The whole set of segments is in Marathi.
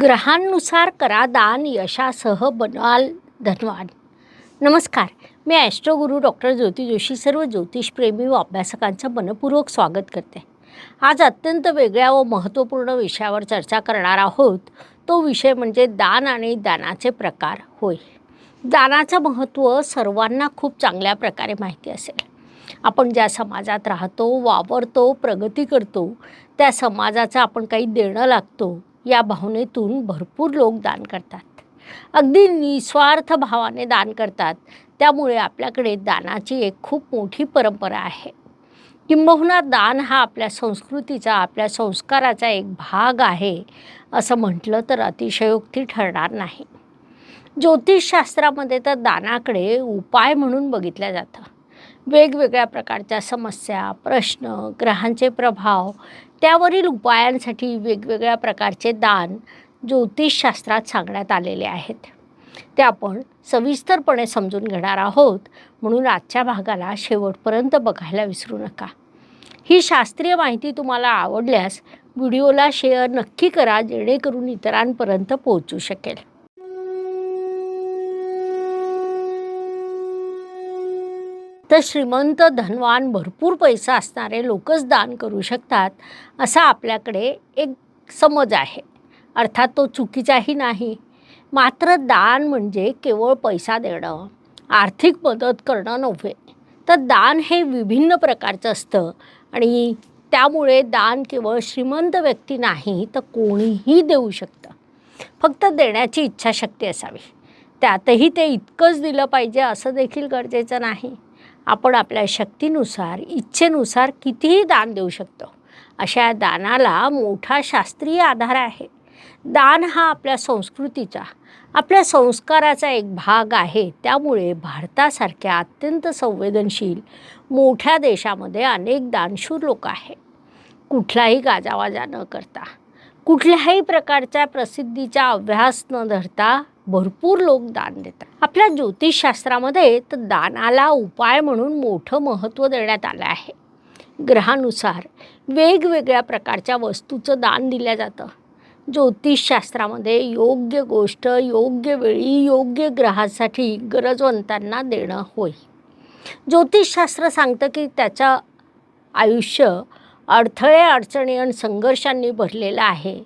ग्रहांनुसार करा दान यशासह बनवाल धनवान. नमस्कार मी ॲस्ट्रोगुरू डॉक्टर ज्योती जोशी सर्व ज्योतिषप्रेमी व अभ्यासकांचं मनपूर्वक स्वागत करते. आज अत्यंत वेगळ्या व महत्त्वपूर्ण विषयावर चर्चा करणार आहोत. तो विषय म्हणजे दान आणि दानाचे प्रकार होय. दानाचं महत्त्व सर्वांना खूप चांगल्या प्रकारे माहिती असेल. आपण ज्या समाजात राहतो वावरतो प्रगती करतो त्या समाजाचं आपण काही देणं लागतो या भावनेतून भरपूर लोक दान करतात. अगदी निस्वार्थ भावाने दान करतात. त्यामुळे आपल्याकडे दानाची एक खूप मोठी परंपरा आहे. किंबहुना दान हा आपल्या संस्कृतीचा आपल्या संस्काराचा एक भाग आहे असं म्हटलं तर अतिशयोक्ती ठरणार नाही. ज्योतिषशास्त्रामध्ये तर दानाकडे उपाय म्हणून बघितलं जातं. वेगवेगळ्या प्रकारच्या समस्या प्रश्न ग्रहांचे प्रभाव त्यावरील उपायांसाठी वेगवेगळ्या प्रकारचे दान ज्योतिषशास्त्रात सांगण्यात आलेले आहेत. ते आपण सविस्तरपणे समजून घेणार आहोत. म्हणून आजच्या भागाला शेवटपर्यंत बघायला विसरू नका. ही शास्त्रीय माहिती तुम्हाला आवडल्यास व्हिडिओला शेअर नक्की करा जेणेकरून इतरांपर्यंत पोहोचू शकेल. तर श्रीमंत धनवान भरपूर पैसा असणारे लोकच दान करू शकतात असा आपल्याकडे एक समज आहे. अर्थात तो चुकीचाही नाही. मात्र दान म्हणजे केवळ पैसा देणं आर्थिक मदत करणं नव्हे तर दान हे विभिन्न प्रकारचं असतं. आणि त्यामुळे दान केवळ श्रीमंत व्यक्ती नाही तर कोणीही देऊ शकतं. फक्त देण्याची इच्छाशक्ती असावी. त्यातही ते इतकंच दिलं पाहिजे असं देखील गरजेचं नाही. आपण आपल्या शक्तीनुसार इच्छेनुसार कितीही दान देऊ शकतो. अशा दानाला मोठा शास्त्रीय आधार आहे. दान हा आपल्या संस्कृतीचा आपल्या संस्काराचा एक भाग आहे. त्यामुळे भारतासारख्या अत्यंत संवेदनशील मोठ्या देशामध्ये अनेक दानशूर लोक आहे. कुठलाही गाजावाजा न करता कुठल्याही प्रकारच्या प्रसिद्धीचा अभ्यास न धरता भरपूर लोक दान देतात. आपल्या ज्योतिषशास्त्रामध्ये तर दानाला उपाय म्हणून मोठं महत्त्व देण्यात आलं आहे. ग्रहानुसार वेगवेगळ्या प्रकारच्या वस्तूचं दान दिलं जातं. ज्योतिषशास्त्रामध्ये योग्य गोष्ट योग्य वेळी योग्य ग्रहासाठी गरजवंतांना देणं होय. ज्योतिषशास्त्र सांगतं की त्याचं आयुष्य अडथळे अडचणी आणि संघर्षांनी भरलेलं आहे.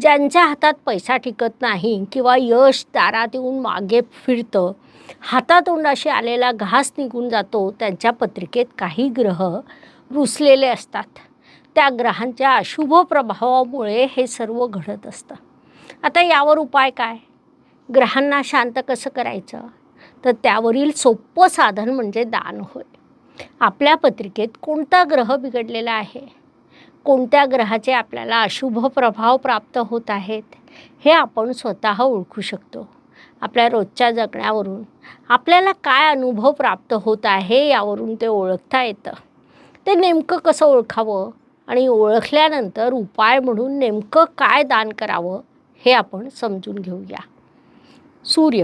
ज्यांच्या हातात पैसा टिकत नाही किंवा यश दारात येऊन मागे फिरतं हातातोंडाशी आलेला घास निघून जातो त्यांच्या पत्रिकेत काही ग्रह रुसलेले असतात. त्या ग्रहांच्या अशुभ प्रभावामुळे हे सर्व घडत असतं. आता यावर उपाय काय? ग्रहांना शांत कसं करायचं? तर त्यावरील सोपं साधन म्हणजे दान होय. आपल्या पत्रिकेत कोणता ग्रह बिघडलेला आहे? कोणत्या ग्रहाचे आपल्याला अशुभ प्रभाव प्राप्त होत आहेत हे आपण स्वतः ओळखू शकतो. आपल्या रोजच्या जगण्यावरून आपल्याला काय अनुभव प्राप्त होत आहे यावरून ते ओळखता येतं. ते नेमकं कसं ओळखावं आणि ओळखल्यानंतर उपाय म्हणून नेमकं काय दान करावं हे आपण समजून घेऊया. सूर्य.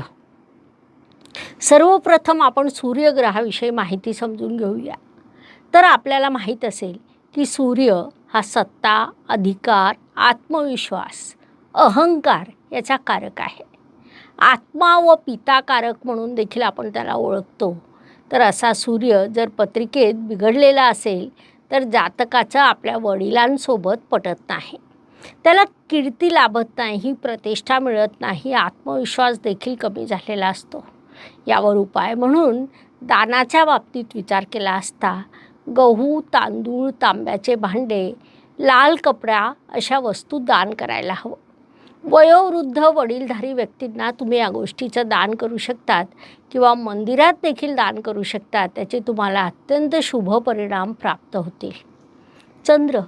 सर्वप्रथम आपण सूर्यग्रहाविषयी माहिती समजून घेऊया. तर आपल्याला माहीत असेल की सूर्य हा सत्ता अधिकार आत्मविश्वास अहंकार याचा कारक आहे. आत्मा व पिताकारक म्हणून देखील आपण त्याला ओळखतो. तर असा सूर्य जर पत्रिकेत बिघडलेला असेल तर जातकाचं आपल्या वडिलांसोबत पटत नाही. त्याला कीर्ती लाभत नाही प्रतिष्ठा मिळत नाही आत्मविश्वास देखील कमी झालेला असतो. यावर उपाय म्हणून दानाच्या बाबतीत विचार केला असता गहू तांदूळ तांब्याचे भांडे लाल कपडा अशा वस्तू दान करायला हवं. वयोवृद्ध वडीलधारी व्यक्तींना तुम्ही या गोष्टीचं दान करू शकतात किंवा मंदिरात देखील दान करू शकतात त्याचे तुम्हाला अत्यंत शुभ परिणाम प्राप्त होतील. चंद्र.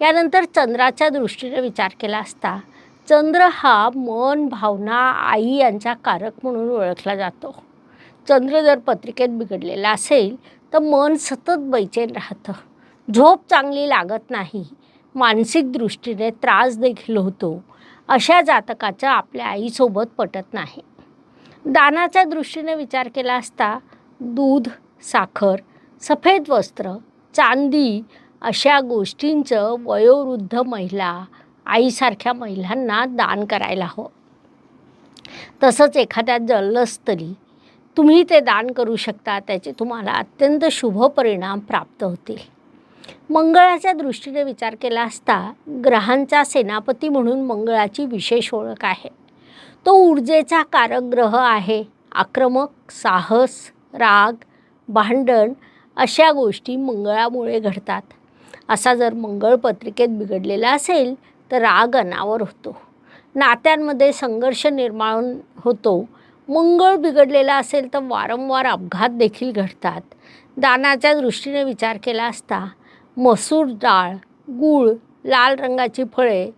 यानंतर चंद्राच्या दृष्टीने विचार केला असता चंद्र हा मन भावना आई यांचा कारक म्हणून ओळखला जातो. चंद्र जर पत्रिकेत बिघडलेला असेल तर मन सतत बैचेन राहतं. झोप चांगली लागत नाही. मानसिक दृष्टीने त्रास देखील होतो. अशा जातकाचं आपल्या आईसोबत पटत नाही. दानाच्या दृष्टीने विचार केला असता दूध साखर सफेद वस्त्र चांदी अशा गोष्टींचं वयोवृद्ध महिला आईसारख्या महिलांना दान करायला हवं. तसंच एखाद्या जलस्तरी तुम्ही ते दान करू शकता त्याचे तुम्हाला अत्यंत शुभ परिणाम प्राप्त होतील. मंगळाच्या दृष्टीने विचार केला असता ग्रहांचा सेनापती म्हणून मंगळाची विशेष ओळख आहे. तो ऊर्जेचा कारक ग्रह आहे. आक्रमक साहस राग भांडण अशा गोष्टी मंगळामुळे घडतात. असा जर मंगळ पत्रिकेत बिघडलेला असेल तर राग अनावर होतो. नात्यांमध्ये संघर्ष निर्माण होतो. मंगळ बिघडलेला असेल तर वारंवार अपघात देखील घडतात. दानाच्या दृष्टीने विचार केला असता मसूर डाळ गूळ लाल रंगाची फळे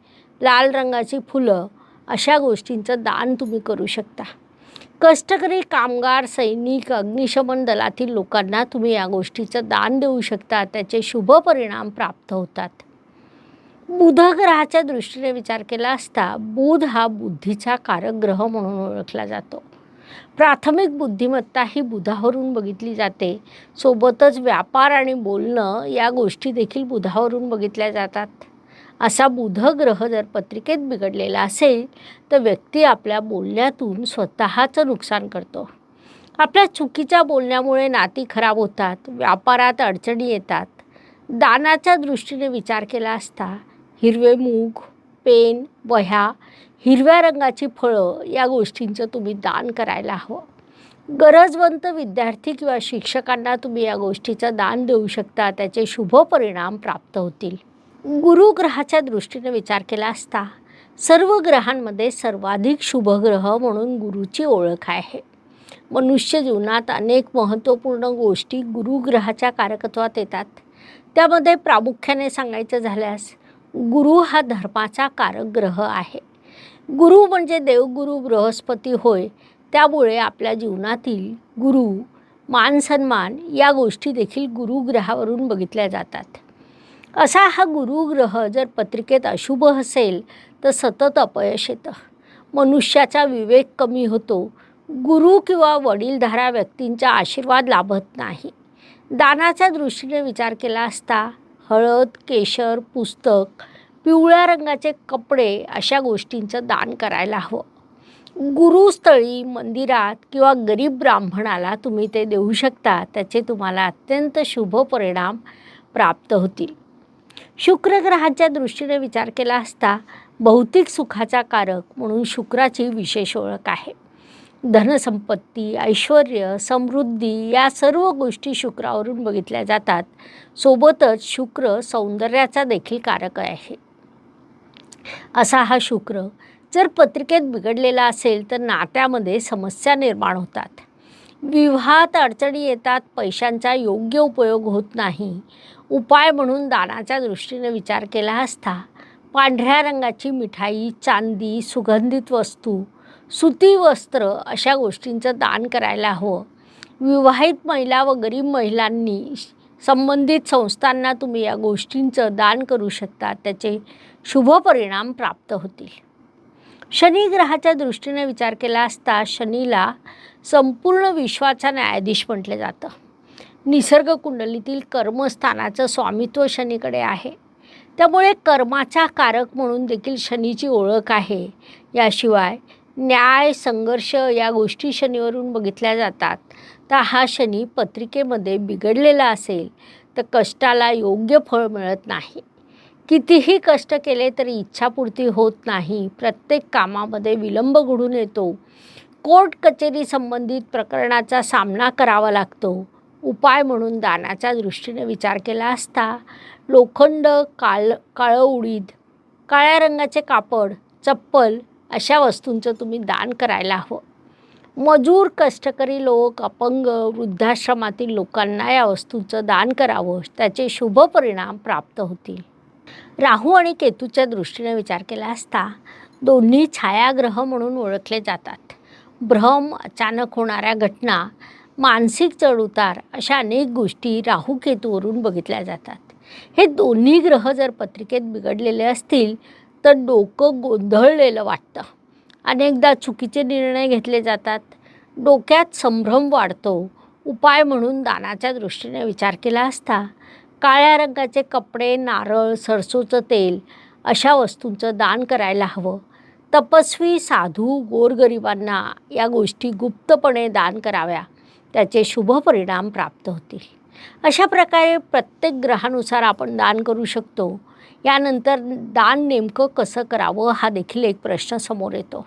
लाल रंगाची फुलं अशा गोष्टींचं दान तुम्ही करू शकता. कष्टकरी कामगार सैनिक अग्निशमन दलातील लोकांना तुम्ही या गोष्टीचं दान देऊ शकता त्याचे शुभ परिणाम प्राप्त होतात. बुध ग्रहाच्या दृष्टीने विचार केला असता बुध हा बुद्धीचा कारक ग्रह म्हणून ओळखला जातो. प्राथमिक बुद्धिमत्ता ही बुधावरून बघितली जाते. सोबतच व्यापार आणि बोलणं या गोष्टी देखील बुधावरून बघितल्या जातात. असा बुध ग्रह जर पत्रिकेत बिघडलेला असेल तर व्यक्ती आपल्या बोलण्यातून स्वतःचं नुकसान करतो. आपल्या चुकीच्या बोलण्यामुळे नाती खराब होतात व्यापारात अडचणी येतात. दानाच्या दृष्टीने विचार केला असता हिरवे मूग पेन वह्या हिरव्या रंगाची फळं या गोष्टींचं तुम्ही दान करायला हवं. गरजवंत विद्यार्थी किंवा शिक्षकांना तुम्ही या गोष्टीचं दान देऊ शकता त्याचे शुभ परिणाम प्राप्त होतील. गुरुग्रहाच्या दृष्टीने विचार केला असता सर्व ग्रहांमध्ये सर्वाधिक शुभग्रह म्हणून गुरुची ओळख आहे. मनुष्य जीवनात अनेक महत्त्वपूर्ण गोष्टी गुरुग्रहाच्या कारकत्वात येतात. त्यामध्ये प्रामुख्याने सांगायचं झाल्यास गुरु हा धर्माचा कारक ग्रह आहे. गुरु म्हणजे देवगुरु बृहस्पती होय. त्यामुळे आपल्या जीवनातील गुरु मान सन्मान या गोष्टी देखील गुरुग्रहावरून बघितल्या जातात. असा हा गुरुग्रह जर पत्रिकेत अशुभ असेल तर सतत अपयश येतं. मनुष्याचा विवेक कमी होतो. गुरु किंवा वडीलधारा व्यक्तींचा आशीर्वाद लाभत नाही. दानाच्या दृष्टीने विचार केला असता हळद केशर पुस्तक पिवळ्या रंगाचे कपडे अशा गोष्टींचं दान करायला हवं. गुरुस्थळी मंदिरात किंवा गरीब ब्राह्मणाला तुम्ही ते देऊ शकता त्याचे तुम्हाला अत्यंत शुभ परिणाम प्राप्त होतील. शुक्रग्रहाच्या दृष्टीने विचार केला असता भौतिक सुखाचा कारक म्हणून शुक्राची विशेष ओळख आहे. धनसंपत्ती ऐश्वर समृद्धी या सर्व गोष्टी शुक्रावरून बघितल्या जातात. सोबतच शुक्र सौंदर्याचा देखील कारक आहे. असा हा शुक्र. जर पत्रिकेत बिघडलेला असेल तर नात्यामध्ये समस्या निर्माण होतात. विवाहात अडचणी येतात पैशांचा योग्य उपयोग होत नाही. उपाय म्हणून दानाच्या दृष्टीने विचार केला असता पांढऱ्या रंगाची मिठाई चांदी सुगंधित वस्तू सुती वस्त्र अशा गोष्टींचं दान करायला हवं. विवाहित महिला व गरीब महिलांनी संबंधित संस्थांना तुम्ही या गोष्टींचं दान करू शकता त्याचे शुभ परिणाम प्राप्त होतील. शनी ग्रहाच्या दृष्टीने विचार केला असता शनीला संपूर्ण विश्वाचा न्यायाधीश म्हटलं जातं. निसर्ग कुंडलीतील कर्मस्थानाचं स्वामित्व शनीकडे आहे. त्यामुळे कर्माचा कारक म्हणून देखील शनीची ओळख आहे. याशिवाय न्याय संघर्ष या गोष्टी शनीवरून बघितल्या जातात. तर हा शनी पत्रिकेमध्ये बिघडलेला असेल तर कष्टाला योग्य फळ मिळत नाही. कितीही कष्ट केले तरी इच्छापूर्ती होत नाही. प्रत्येक कामामध्ये विलंब घडून येतो. कोर्ट कचेरी संबंधित प्रकरणाचा सामना करावा लागतो. उपाय म्हणून दानाच्या दृष्टीने विचार केला असता लोखंड काळ काळं उडीद काळ्या रंगाचे कापड चप्पल अशा वस्तूंचं तुम्ही दान करायला हवं. मजूर कष्टकरी लोक अपंग वृद्धाश्रमातील लोकांना या वस्तूंचं दान करावं त्याचे शुभ परिणाम प्राप्त होतील. राहू आणि केतूच्या दृष्टीने विचार केला असता दोन्ही छायाग्रह म्हणून ओळखले जातात. भ्रम अचानक होणाऱ्या घटना मानसिक चढउतार अशा अनेक गोष्टी राहू केतूवरून बघितल्या जातात. हे दोन्ही ग्रह जर पत्रिकेत बिघडलेले असतील तर डोकं गोंधळलेलं वाटतं. अनेकदा चुकीचे निर्णय घेतले जातात. डोक्यात संभ्रम वाढतो. उपाय म्हणून दानाच्या दृष्टीने विचार केला असता काळ्या रंगाचे कपडे नारळ सरसोचं तेल अशा वस्तूंचं दान करायला हवं. तपस्वी साधू गोरगरिबांना या गोष्टी गुप्तपणे दान कराव्या. त्याचे शुभ परिणाम प्राप्त होतील. अशा प्रकारे प्रत्येक ग्रहानुसार आपण दान करू शकतो. यानंतर दान नेमकं कसं करावं हा देखील एक प्रश्न समोर येतो.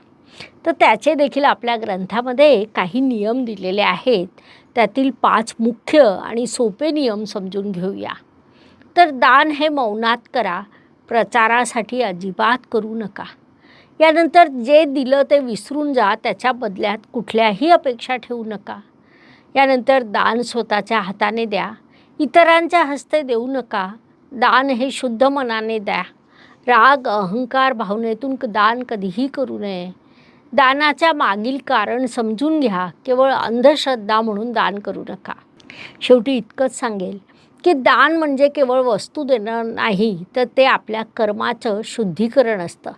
तर त्याचे देखील आपल्या ग्रंथामध्ये काही नियम दिलेले आहेत. त्यातील पाच मुख्य आणि सोपे नियम समजून घेऊया. तर दान हे मौनात करा प्रचारासाठी अजिबात करू नका. यानंतर जे दिलं ते विसरून जा त्याच्या बदल्यात कुठल्याही अपेक्षा ठेवू नका. यानंतर दान स्वतःच्या हाताने द्या इतरांच्या हस्ते देऊ नका दान हे शुद्ध मनाने द्या. राग अहंकार भावनेतून दान कधीही करू नये. दानाच्या मागील कारण समजून घ्या. केवळ अंधश्रद्धा म्हणून दान करू नका. शेवटी इतकंच सांगेल की दान म्हणजे केवळ वस्तू देणं नाही तर ते आपल्या कर्माचं शुद्धीकरण असतं.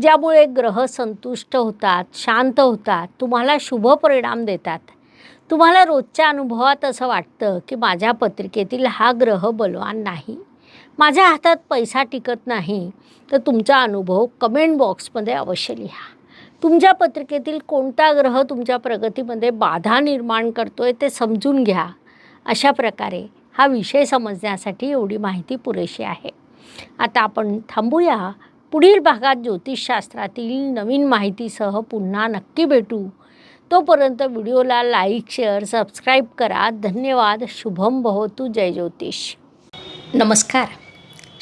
ज्यामुळे ग्रह संतुष्ट होतात शांत होतात तुम्हाला शुभ परिणाम देतात. तुम्हाला रोजच्या अनुभवात असं वाटतं की माझ्या पत्रिकेतील हा ग्रह बलवान नाही. माझ्या हातात पैसा टिकत नाही तर तुमचा अनुभव कमेंट बॉक्समध्ये अवश्य लिहा. तुमच्या पत्रिकेतील कोणता ग्रह तुमच्या प्रगतीमध्ये बाधा निर्माण करतोय ते समजून घ्या. अशा प्रकारे हा विषय समजण्यासाठी एवढी माहिती पुरेशी आहे. आता आपण थांबूया. पुढील भागात ज्योतिषशास्त्रातील नवीन माहितीसह पुन्हा नक्की भेटू. तोपर्यंत व्हिडिओला लाईक शेअर सबस्क्राईब करा. धन्यवाद. शुभम भवतु. जय ज्योतिष. नमस्कार.